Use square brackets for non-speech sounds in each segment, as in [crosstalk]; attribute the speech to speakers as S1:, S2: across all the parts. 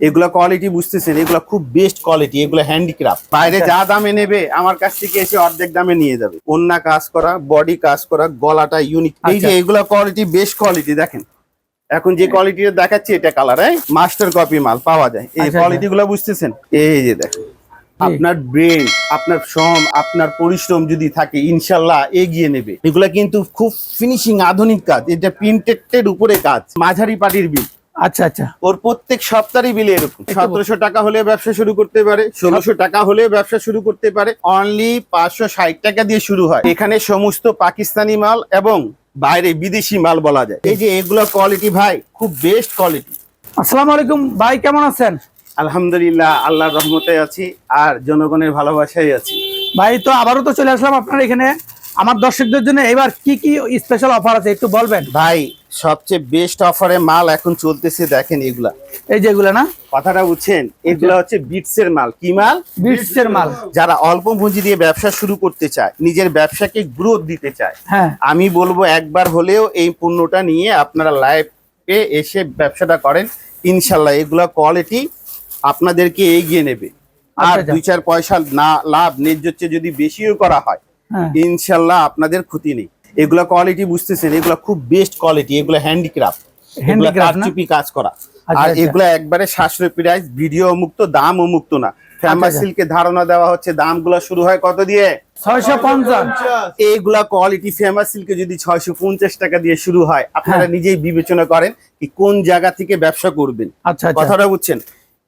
S1: এগুলা কোয়ালিটি বুঝতেছেন এগুলা খুব বেস্ট কোয়ালিটি এগুলো হ্যান্ডিক্রাফট বাইরে
S2: আচ্ছা।
S1: যা দামে নেবে আমার কাছ থেকে এসে অর্ধেক দামে নিয়ে যাবে। অন্যা কাজ করা বডি কাজ করা গলাটা ইউনিক এই যে
S2: আচ্ছা।
S1: এগুলা কোয়ালিটি বেস্ট কোয়ালিটি দেখেন। এখন যে কোয়ালিটি দেখাচ্ছি এটা কালার মাস্টার কপি মাল পাওয়া যায়। এই
S2: আচ্ছা,
S1: কোয়ালিটি গুলো বুঝতেছেন? এই যে দেখেন। আপনার ব্রেন আপনার শ্রম আপনার পরিশ্রম যদি থাকে ইনশাল্লাহ এগিয়ে নেবে। এগুলা কিন্তু খুব ফিনিশিং আধুনিক কাজ। এটা প্রিন্টেড উপরে কাজ। মাঝারি পাটির বিল
S2: আচ্ছা আচ্ছা।
S1: ওর প্রত্যেক সপ্তাহে বিলে এরকম। সতেরোশো টাকা হলে ব্যবসা শুরু করতে পারে ষোলোশো টাকা হলে ব্যবসা শুরু করতে পারে। অনলি পাঁচশো ষাট টাকা দিয়ে শুরু হয়। এখানে সমস্ত পাকিস্তানি মাল এবং বাইরে বিদেশি মাল বলা যায়। এই যে এগুলো কোয়ালিটি ভাই খুব বেস্ট কোয়ালিটি
S2: আসসালামু আলাইকুম ভাই কেমন আছেন?
S1: আলহামদুলিল্লাহ আল্লাহর রহমতে আছি আর জনগণের ভালোবাসায় আছি।
S2: ভাই তো আবারও তো চলে আসলাম আপনার এখানে। আমার দর্শকদের জন্য এবার কি কি স্পেশাল অফার আছে একটু বলবেন?
S1: ভাই সবচেয়ে বেস্ট অফারে মাল এখন চলতেছে দেখেন এগুলা।
S2: এই যে এগুলা না?
S1: কথাটা বুঝছেন? এগুলা হচ্ছে বিটস এর মাল। কি মাল?
S2: বিটস এর মাল।
S1: যারা অল্প পুঁজি দিয়ে ব্যবসা শুরু করতে চায় নিজের ব্যবসাকে গ্রোথ দিতে চায়।
S2: হ্যাঁ।
S1: আমি বলব একবার হলেও এই পণ্যটা নিয়ে আপনারা লাইভে এসে ব্যবসাটা করেন। ইনশাল্লাহ এগুলা কোয়ালিটি আপনাদেরকে এগিয়ে নেবে। আর
S2: আচ্ছা, আচ্ছা।
S1: দুই চার পয়সা না লাভ ন্যায্য চেয়ে যদি বেশিও করা হ্যাঁ। ইনশাল্লাহ আপনাদের ক্ষতি নেই। এগুলা কোয়ালিটি বুঝতেছেন এগুলা খুব বেস্ট কোয়ালিটি এগুলা হ্যান্ডিক্রাফট কাজ করা।
S2: আচ্ছা,
S1: আর
S2: আচ্ছা।
S1: এগুলা একবারে সাশ্রয় প্রাইস ভিডিও মুক্ত দাম মুক্ত না। ফেমাস
S2: আচ্ছা।
S1: সিল্কে ধারণা দেওয়া হচ্ছে দামগুলো শুরু হয় কত দিয়ে?
S2: ছয়শো পঞ্চাশ।
S1: এইগুলা কোয়ালিটি ফেমাস সিল্কে যদি ছয়শো পঞ্চাশ টাকা দিয়ে শুরু হয় আপনারা
S2: হ্যাঁ।
S1: নিজেই বিবেচনা করেন কি কোন জায়গা থেকে ব্যবসা করবেন।
S2: আচ্ছা
S1: কথাটা বুঝছেন?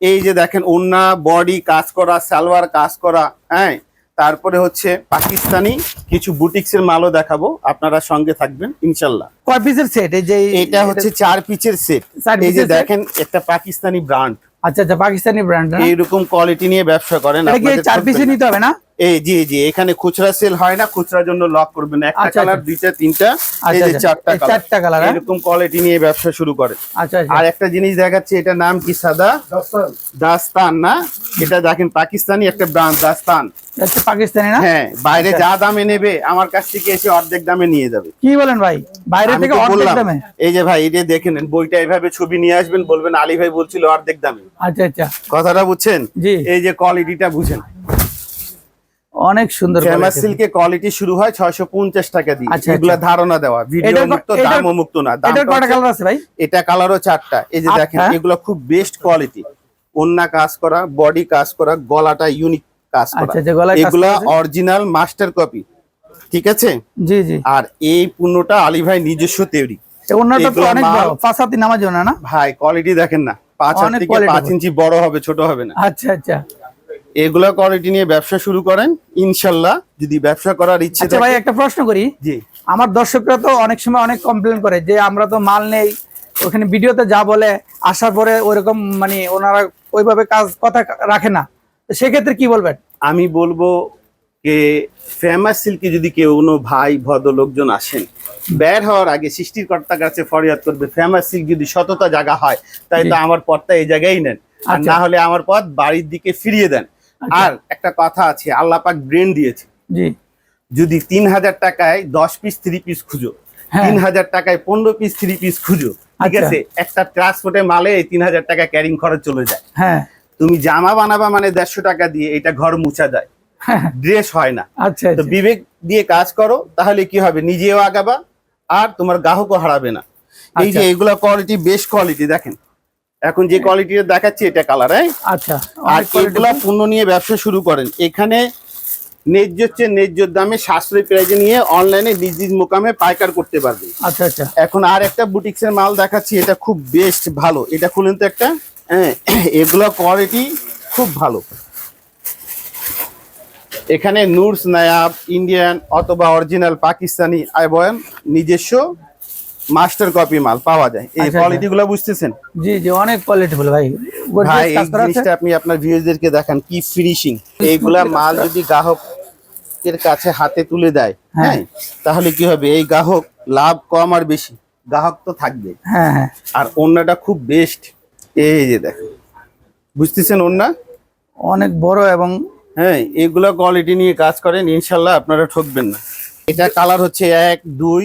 S1: এই যে দেখেন ওন্না বডি কাজ করা সালোয়ার কাজ করা হ্যাঁ? তারপরে হচ্ছে পাকিস্তানি কিছু বুটিক্স এর মালও দেখাবো আপনারা সঙ্গে থাকবেন ইনশাল্লাহ।
S2: কয় পিসের সেট এই যে
S1: এটা হচ্ছে চার পিচের সেট এই যে? দেখেন একটা পাকিস্তানি ব্র্যান্ড
S2: আচ্ছা আচ্ছা পাকিস্তানি ব্র্যান্ড
S1: এইরকম কোয়ালিটি নিয়ে ব্যবসা করেন
S2: চার পিসে নিতে হবে না?
S1: এই জি জি এখানে খুচরা সেল হয় না খুচরার জন্য লক করবেন একটা
S2: আচ্ছা,
S1: কালার
S2: আচ্ছা।
S1: দুইটা তিনটা এই
S2: আচ্ছা,
S1: যে
S2: আচ্ছা।
S1: চারটা
S2: চারটা
S1: কালার
S2: হ্যাঁ?
S1: এরকম কোয়ালিটি নিয়ে ব্যবসা শুরু করে।
S2: আচ্ছা আচ্ছা।
S1: আর একটা জিনিস দেখাচ্ছে এটা নাম কি সাদা? দাস্তান। না? এটা দেখেন পাকিস্তানি একটা ব্রান্ড দাস্তান।
S2: পাকিস্তানি না?
S1: হ্যাঁ বাইরে
S2: আচ্ছা।
S1: যা দামে নেবে আমার কাছ থেকে এসে অর্ধেক দামে নিয়ে যাবে।
S2: কি বলেন ভাই? বাইরে থেকে অর্ধেক দামে?
S1: এই যে ভাই এটা দেখে নেন বইটা এভাবে ছবি নিয়ে আসবেন বলবেন আলী ভাই বলছিল অর্ধেক দামে।
S2: আচ্ছা আচ্ছা।
S1: কথাটা বুঝছেন? এই যে কোয়ালিটিটা বুঝেন।
S2: অনেক সুন্দর
S1: ফেমাস সিল্কে কোয়ালিটি শুরু হয় ছয়শো পঞ্চাশ টাকা দিয়ে।
S2: আচ্ছা,
S1: এগুলা
S2: আচ্ছা।
S1: ধারণা দেওয়া। ভিডিও মুক্ত দামও মুক্ত না দামটা
S2: কয়টা কালার আছে ভাই?
S1: এটা কালারও চারটা। এই যে দেখেন
S2: আচ্ছা।
S1: এগুলো খুব বেস্ট কোয়ালিটি ওন্না কাজ করা বডি কাজ করা গলাটা ইউনিক কাজ করা। এগুলা অরিজিনাল মাস্টার কপি ঠিক আছে?
S2: জি জি।
S1: আর এই পণ্যটা আলী ভাই নিজস্ব তৈরি।
S2: এ ওনাটা তো অনেক বড়। পাঁচ হাতি নামার না
S1: ভাই কোয়ালিটি দেখেন না। পাঁচ হাত থেকে পাঁচ ইঞ্চি বড় হবে ছোট হবে না।
S2: আচ্ছা আচ্ছা।
S1: এগুলা কোয়ালিটি নিয়ে ব্যবসা শুরু করেন ইনশাল্লাহ। যদি ব্যবসা করার ইচ্ছে
S2: আচ্ছা ভাই একটা প্রশ্ন করি।
S1: জি।
S2: আমার দর্শকরা তো অনেক সময় অনেক কমপ্লেন করে যে আমরা তো মাল নেই ওখানে ভিডিওতে যা বলে আসার পরে ওইরকম মানে ওনারা ওইভাবে কাজ কথা রাখে না। তো সেক্ষেত্রে কি বলবেন?
S1: আমি বলব যে ফেমাস সিল্কে যদি কেউ কোনো ভাই ভদ্র লোকজন আসেন বের হওয়ার আগে সৃষ্টিকর্তার কাছে ফরিয়াদ করবে ফেমাস সিল্ক যদি সততা জায়গা হয় তাই তো আমার পথটা এই জায়গায় নেন। আর
S2: আচ্ছা।
S1: না হলে আমার পথ বাড়ির দিকে ফিরিয়ে দেন। আর একটা কথা আছে আল্লাহ পাক ব্রেন দিয়েছে।
S2: জি।
S1: যদি তিন হাজার টাকায় দশ পিস থ্রি পিস খুঁজো
S2: হ্যাঁ।
S1: তিন হাজার টাকায় পনেরো পিস থ্রি পিস খুঁজো ঠিক
S2: আচ্ছা।
S1: আছে? একটা ট্রান্সপোর্টে মালে তিন হাজার টাকা ক্যারিং খরচ চলে যায়।
S2: হ্যাঁ।
S1: তুমি জামা বানাবা মানে দেড়শো টাকা দিয়ে এটা ঘর মুছা যায়।
S2: হ্যাঁ,
S1: ড্রেস হয় না।
S2: আচ্ছা
S1: তো
S2: আচ্ছা।
S1: বিবেক দিয়ে কাজ করো তাহলে কি হবে? নিজেও আগাবা আর তোমার গ্রাহকও হারাবে না। এই যে
S2: আচ্ছা।
S1: এগুলা কোয়ালিটি বেশ কোয়ালিটি দেখেন। এখন যে কোয়ালিটি দেখাচ্ছি এটা কালার হ্যাঁ?
S2: আচ্ছা
S1: আর এগুলা পণ্য নিয়ে ব্যবসা শুরু করেন। এখানে ন্যায্য হচ্ছে ন্যায্য দামে সাশ্রয়ী প্রাইজে নিয়ে অনলাইনে নিজ নিজ মোকামে পাইকার করতে পারবে।
S2: আচ্ছা আচ্ছা।
S1: এখন আর একটা বুটিক্স এর মাল দেখাচ্ছি এটা খুব বেস্ট ভালো। এটা খুলেন তো একটা হ্যাঁ? [clears throat] এগুলো কোয়ালিটি খুব ভালো। এখানে নুরস নায়াব ইন্ডিয়ান অথবা অরিজিনাল পাকিস্তানি আইবয়ান নিজস্ব। মাস্টার কপি মাল পাওয়া যায়। এই
S2: আচ্ছা,
S1: কোয়ালিটি গুলো বুঝতেছেন?
S2: জি জি অনেক কোয়ালিটি ভাই।
S1: ভাই এই? জিনিসটা আপনি আপনার ভিউয়ারদেরকে দেখান কি ফিনিশিং এইগুলা মাল যদি গ্রাহকের কাছে হাতে তুলে দেয়
S2: হ্যাঁ।
S1: হ্যাঁ তাহলে কি হবে? এই গ্রাহক লাভ কম আর বেশি। গ্রাহক তো থাকবে
S2: হ্যাঁ হ্যাঁ।
S1: আর ওন্নাটা খুব বেস্ট এই যে দেখ বুঝতেছেন ওন্না
S2: অনেক বড় এবং
S1: হ্যাঁ এগুলো কোয়ালিটি নিয়ে কাজ করেন ইনশাল্লাহ আপনারা ঠকবেন না। এটা কালার হচ্ছে এক দুই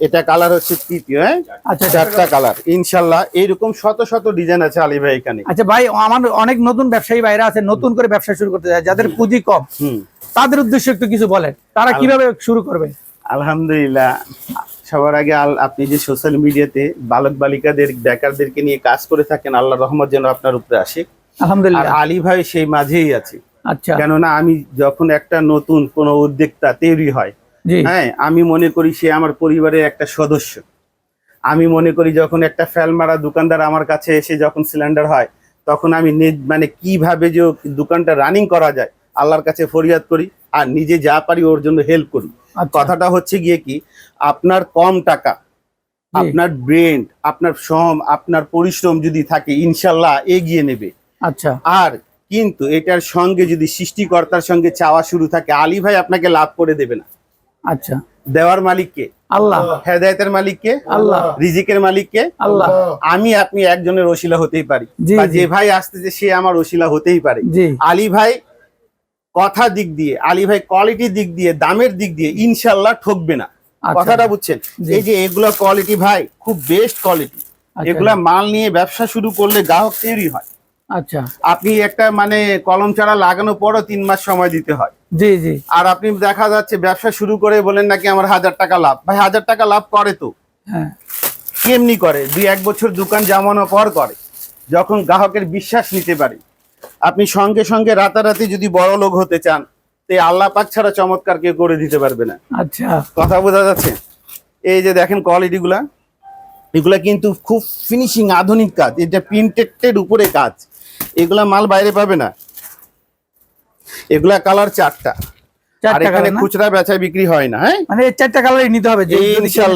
S1: এটা কালার হচ্ছে তৃতীয় হ্যাঁ?
S2: আচ্ছা
S1: চারটা কালার ইনশাল্লাহ এইরকম শত শত ডিজাইন আছে আলী ভাই এখানে।
S2: আচ্ছা ভাই আমার অনেক নতুন ব্যবসায়ী ভাইরা আছে নতুন করে ব্যবসা শুরু করতে চায় যাদের পুঁজি কম। তাদের উদ্দেশ্যে একটু কিছু বলেন। তারা কীভাবে শুরু করবে?
S1: আলহামদুলিল্লাহ সবার আগে আপনি যে সোশ্যাল মিডিয়াতে বালক বালিকাদের বেকারদেরকে নিয়ে কাজ করে থাকেন আল্লাহ রহমত যেন আপনার উপরে আসে। আর
S2: আলহামদুলিল্লাহ
S1: আলী ভাই সেই মাঝেই আছে।
S2: আচ্ছা।
S1: কেননা আমি যখন একটা নতুন কোনো উদ্যোক্তা তৈরি হয় হ্যাঁ আমি মনে করি সে আমার পরিবারের একটা সদস্য। আমি মনে করি যখন একটা ফেল মারা দোকানদার আমার কাছে এসে যখন সিলিন্ডার হয় তখন আমি মানে কীভাবে যে দোকানটা রানিং করা যায় আল্লাহর কাছে ফরিয়াদ করি আর নিজে যা পারি ওর জন্য হেল্প করি।
S2: আচ্ছা।
S1: কথাটা হচ্ছে গিয়ে কি আপনার কম টাকা আপনার ব্রেন আপনার শ্রম আপনার পরিশ্রম যদি থাকে ইনশাল্লাহ এগিয়ে নেবে।
S2: আচ্ছা।
S1: আর কিন্তু এটার সঙ্গে যদি সৃষ্টিকর্তার সঙ্গে চাওয়া শুরু থাকে আলী ভাই আপনাকে লাভ করে দেবে না।
S2: আচ্ছা।
S1: দেওয়ার মালিককে।
S2: আল্লাহ।
S1: হেদায়তের মালিককে।
S2: আল্লাহ।
S1: রিজিকের মালিককে।
S2: আল্লাহ।
S1: আমি আপনি একজনের ওসিলা হতেই পারি। যে ভাই আসতেছে সে আমার ওসিলা হতেই পারে। আলী ভাই কথা দিক দিয়ে আলী ভাই কোয়ালিটির দিক দিয়ে দামের দিক দিয়ে ইনশাল্লাহ ঠকবে না।
S2: আচ্ছা।
S1: কথাটা বুঝছেন। এই যে এগুলা কোয়ালিটি ভাই খুব বেস্ট কোয়ালিটি
S2: আচ্ছা।
S1: এগুলা মাল নিয়ে ব্যবসা শুরু করলে গ্রাহক তৈরি হয়।
S2: আচ্ছা।
S1: আপনি একটা মানে কলম চারা লাগানোর পরও তিন মাস সময় দিতে হয়।
S2: জি জি।
S1: আর আপনি দেখা যাচ্ছে ব্যবসা শুরু করে বলেন নাকি আমার হাজার টাকা লাভ। ভাই হাজার টাকা লাভ করে তো।
S2: হ্যাঁ।
S1: কেমনি করে? দুই এক বছর দোকান জামানোর পর করে। যখন গ্রাহকের বিশ্বাস নিতে পারে। আপনি সঙ্গে সঙ্গে রাতারাতি যদি বড় লোক হতে চান তো আল্লাহ পাক ছাড়া চমৎকার কেউ করে দিতে পারবে না।
S2: আচ্ছা।
S1: কথা বোঝা যাচ্ছে? এই যে দেখেন কোয়ালিটি গুলা। এগুলা কিন্তু খুব ফিনিশিং আধুনিক কাজ। এটা প্রিন্টেড উপরে কাজ। এগুলা মাল বাইরে পাবে না। এগুলা কালার চারটা। আর এখানে খুচরা বেচা বিক্রি হয় না হ্যাঁ?
S2: মানে চারটা কালারই নিতে হবে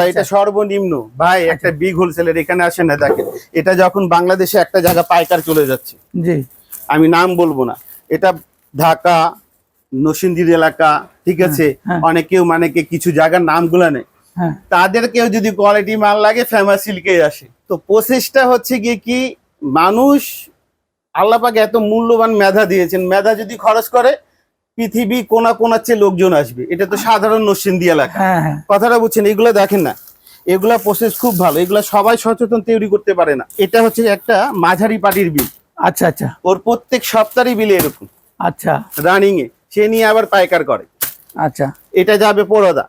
S1: এটা সর্বনিম্ন। ভাই একটা বিগ হোলসেলের এখানে আসেন না দেখেন। এটা যখন বাংলাদেশে একটা জায়গা পাইকার চলে যাচ্ছে।
S2: জি।
S1: আমি নাম বলব না। এটা ঢাকা নসিন্দির এলাকা ঠিক আছে?
S2: হ্যাঁ।
S1: অনেকেও মানে কিছু জায়গার নামগুলো নেই।
S2: হ্যাঁ।
S1: তাদেরকেও যদি কোয়ালিটি মাল লাগে ফেমাস সিল্কে আসে। তো প্রসেসটা হচ্ছে গিয়ে কি? মানুষ আল্লাপাকে এত মূল্যবান মেধা দিয়েছেন মেধা যদি খরচ করে পৃথিবী কোনা কোনার চেয়ে লোকজন আসবে। এটা তো সাধারণ নসিন্দি এলাকা।
S2: হ্যাঁ হ্যাঁ।
S1: কথাটা বুঝছেন এগুলো দেখেন না। এগুলা প্রসেস খুব ভালো। এগুলা সবাই সচেতন তৈরি করতে পারে না। এটা হচ্ছে একটা মাঝারি পার্টির বিল
S2: আচ্ছা আচ্ছা।
S1: ওর প্রত্যেক সপ্তাহে বিলে এরকম।
S2: আচ্ছা।
S1: রানিং এ। সে নিয়ে আবার পাইকার করে।
S2: আচ্ছা।
S1: এটা যাবে পরদা।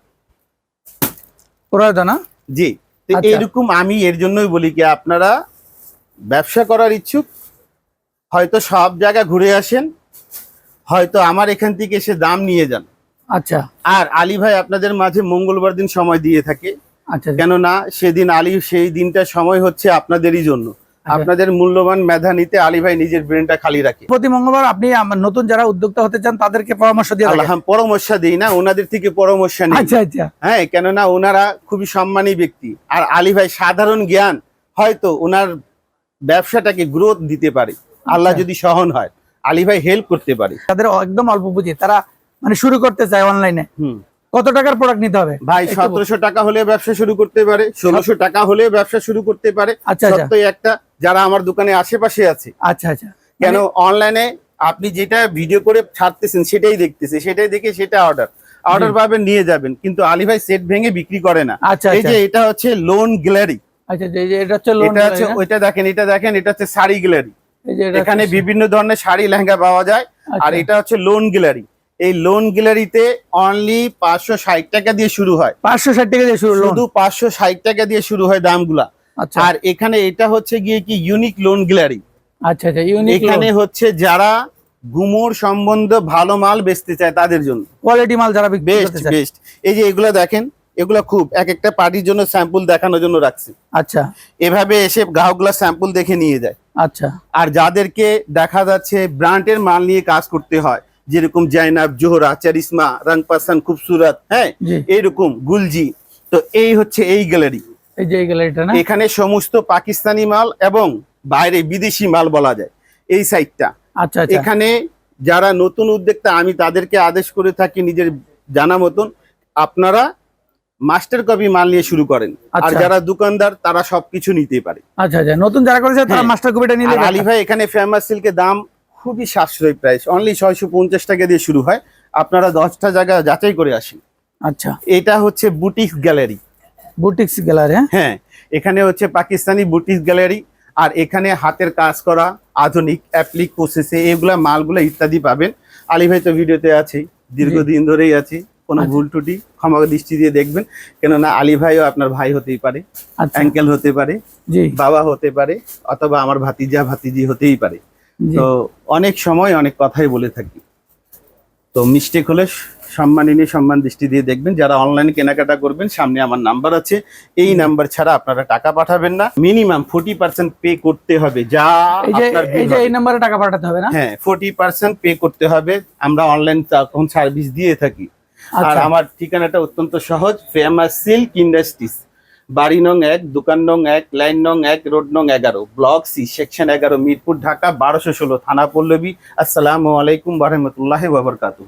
S2: প্রয়োজন না?
S1: জি।
S2: আচ্ছা।
S1: আমি এর জন্যই বলি কি আপনারা ব্যবসা করার ইচ্ছুক হয়তো সব জায়গা ঘুরে আসেন হয়তো আমার এখান থেকে এসে দাম নিয়ে যান।
S2: আচ্ছা।
S1: আর আলী ভাই আপনাদের মাঝে মঙ্গলবার দিন সময় দিয়ে থাকে।
S2: আচ্ছা।
S1: কেননা সেদিন আলী সেই দিনটা সময় হচ্ছে আপনাদেরই জন্য। আপনাদের মূল্যবান মেধা নিতে আলী ভাই নিজের ব্রেনটা খালি রাখে।
S2: প্রতি মঙ্গলবার আপনি আমার নতুন যারা উদ্যোক্তা হতে চান তাদেরকে পরামর্শ দিয়ে
S1: আল্লাহ পরামর্শ দিই না ওনাদের থেকে পরামর্শ নিই।
S2: আচ্ছা আচ্ছা।
S1: হ্যাঁ কেননা ওনারা খুবই সম্মানী ব্যক্তি। আর আলী ভাই সাধারণ জ্ঞান হয়তো ওনার ব্যবসাটাকে গ্রোথ দিতে পারে। আল্লাহ
S2: আচ্ছা।
S1: যদি সহন হয় আলী ভাই হেল্প করতে পারে।
S2: তাদের একদম অল্প পুঁজি তারা মানে শুরু করতে চায় অনলাইনে কত টাকার প্রোডাক্ট নিতে হবে?
S1: ভাই সতেরোশো টাকা হলে ব্যবসা শুরু করতে পারে ষোলোশো টাকা হলে ব্যবসা শুরু করতে পারে।
S2: আচ্ছা আচ্ছা।
S1: সত্যই একটা যারা আমার দোকানে আশেপাশে আছে।
S2: আচ্ছা আচ্ছা।
S1: কেন অনলাইনে আপনি যেটা ভিডিও করে ছাড়তেছেন সেটাই দেখতেছে সেটাই দেখে সেটা অর্ডার অর্ডার পাবেন নিয়ে যাবেন কিন্তু আলী ভাই সেট ভেঙে বিক্রি করে না।
S2: আচ্ছা
S1: এই
S2: আচ্ছা।
S1: যে এটা হচ্ছে লোন গ্যালারি
S2: আচ্ছা এটা হচ্ছে লোন
S1: এটা হচ্ছে ওইটা দেখেন এটা দেখেন এটা হচ্ছে শাড়ি গ্যালারি এখানে বিভিন্ন ধরনের শাড়ি লেহেঙ্গা পাওয়া যায়। আর
S2: আচ্ছা,
S1: এটা হচ্ছে লোন গ্যালারি। এই লোন গ্যালারিতে অনলি পাঁচশো ষাট টাকা দিয়ে শুরু হয়।
S2: পাঁচশো ষাট টাকা দিয়ে শুরু
S1: শুধু পাঁচশো ষাট টাকা দিয়ে শুরু হয় দামগুলা।
S2: আচ্ছা।
S1: আর এখানে এটা হচ্ছে গিয়ে কি ইউনিক লোন গ্যালারি
S2: আচ্ছা আচ্ছা ইউনিক
S1: এখানে হচ্ছে যারা গুমোর সম্বন্ধ ভালো মাল বেচতে চায় তাদের জন্য।
S2: কোয়ালিটি মাল যারা
S1: বেস্ট বেস্ট এই যে এগুলা দেখেন এগুলা খুব এক একটা পার্টির জন্য স্যাম্পল দেখানোর জন্য রাখছি।
S2: আচ্ছা।
S1: এভাবে এসে গ্রাহকগুলা স্যাম্পল দেখে নিয়ে যায়।
S2: আচ্ছা।
S1: আর যাদেরকে দেখা যাচ্ছে ব্র্যান্ডের মাল নিয়ে কাজ করতে হয় যেরকম জাইনাব জোহরা চারিসমা রংপাসান খুবসুরত হ্যাঁ এইরকম গুলজি তো এই হচ্ছে এই গ্যালারি।
S2: এই যে গ্যালারিটা না?
S1: এখানে সমস্ত পাকিস্তানি মাল এবং বাইরে বিদেশি মাল বলা যায় এই সাইডটা
S2: আচ্ছা আচ্ছা।
S1: এখানে যারা নতুন উদ্যোক্তা আমি তাদেরকে আদেশ করে থাকি নিজের জানা মতন আপনারা মাস্টার কপি মাল নিয়ে শুরু করেন। আর
S2: আচ্ছা।
S1: যারা দোকানদার তারা সবকিছু নিতে পারে।
S2: আচ্ছা আচ্ছা। নতুন যারা করেছে তারা
S1: হ্যাঁ।
S2: মাস্টার কপিটা নিলে
S1: আলী ভাই এখানে ফেমাস সিল্কের দাম খুবই সাশ্রয়ী প্রাইস অনলি ছয়শো পঞ্চাশ টাকা দিয়ে শুরু হয়। আপনারা দশটা জায়গা যাচাই করে আসেন।
S2: আচ্ছা।
S1: এটা হচ্ছে বুটিক গ্যালারি।
S2: বুটিক্স গ্যালারি হ্যাঁ?
S1: হ্যাঁ। এখানে হচ্ছে পাকিস্তানি বুটিক গ্যালারি। আর এখানে হাতের কাজ করা আধুনিক অ্যাপ্লিক প্রসেসে এগুলা মালগুলা ইত্যাদি পাবেন। আলী ভাই তো ভিডিওতে আছেই দীর্ঘদিন ধরেই আছে। কোনো
S2: আচ্ছা।
S1: ভুল ত্রুটি ক্ষমা দৃষ্টি দিয়ে দেখবেন। কেননা আলী ভাইও আপনার ভাই হতেই পারে
S2: আচ্ছা।
S1: অ্যাঙ্কেল হতে পারে বাবা হতে পারে অথবা আমার ভাতিজা ভাতিজি হতেই পারে। তো অনেক সময় অনেক কথাই বলে থাকি। তো মিস্টেক হলে সম্মানী নিয়ে সম্মান দৃষ্টি দিয়ে দেখবেন। যারা অনলাইনে কেনাকাটা করবেন সামনে আমার নাম্বার আছে। এই নাম্বার ছাড়া আপনারা টাকা পাঠাবেন না। মিনিমাম ফোর্টি পার্সেন্ট পে করতে হবে। যা।
S2: এই নাম্বারে টাকা পাঠাতে হবে না?
S1: হ্যাঁ ফোর্টি পার্সেন্ট পে করতে হবে। আমরা অনলাইন তখন সার্ভিস দিয়ে থাকি। আর
S2: আচ্ছা।
S1: আমার ঠিকানাটা অত্যন্ত সহজ ফেমাস সিল্ক ইন্ডাস্ট্রিজ বাড়ি নং এক দোকান নং এক লাইন নং এক রোড নং এগারো ব্লক সি সেকশন এগারো মিরপুর ঢাকা বারোশো ষোলো থানা পল্লবী। আসসালামু আলাইকুম বারহমতুল্লাহ বাবরকাতু